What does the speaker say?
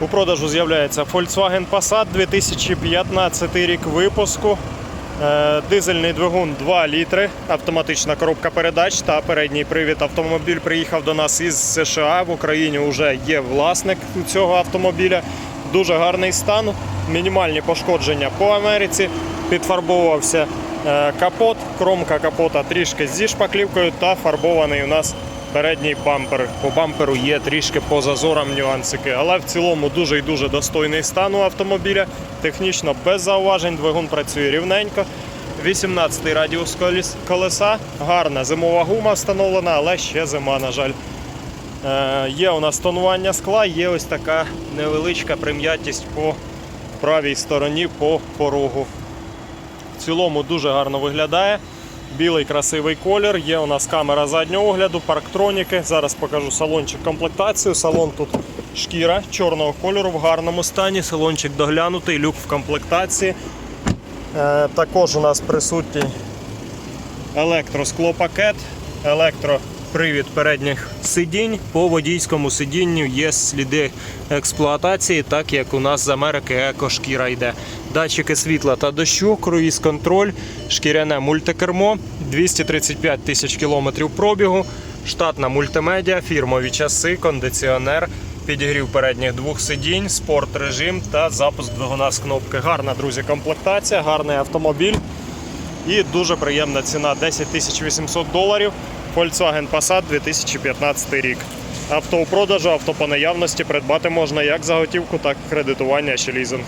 У продажу з'являється Volkswagen Passat 2015 рік випуску. Е, Дизельний двигун 2 літри, автоматична коробка передач та передній привід. Автомобіль приїхав до нас із США. В Україні вже є власник цього автомобіля. Дуже гарний стан, мінімальні пошкодження по Америці. Підфарбовувався е, капот, кромка капота трішки зі шпаклівкою та фарбований у нас передній бампер. По бамперу є трішки по зазорам нюансики, але в цілому дуже і дуже достойний стан у автомобіля. Технічно без зауважень, двигун працює рівненько. 18-й радіус колеса, гарна зимова гума встановлена, але ще зима, на жаль. Е, є у нас тонування скла, є ось така невеличка прим'ятість по правій стороні по порогу. В цілому дуже гарно виглядає. Білий красивий колір. Є у нас камера заднього огляду, парктроніки. Зараз покажу салончик комплектацію. Салон тут шкіра чорного кольору в гарному стані. Салончик доглянутий, люк в комплектації. Е, також у нас присутній електросклопакет, електропривід передніх сидінь. По водійському сидінню є сліди експлуатації, так як у нас з Америки екошкіра йде. Датчики світла та дощу, круїз контроль, шкіряне мультикермо, 235 тисяч кілометрів пробігу, штатна мультимедіа, фірмові часи, кондиціонер. Підігрів передніх двох сидінь, спорт режим та запуск двигуна з кнопки. Гарна, друзі, комплектація, гарний автомобіль. І дуже приємна ціна 10 800 доларів. Volkswagen Passat 2015 рік. Авто у продажу, авто по наявності придбати можна як за готівку, так і кредитування чи лізинг.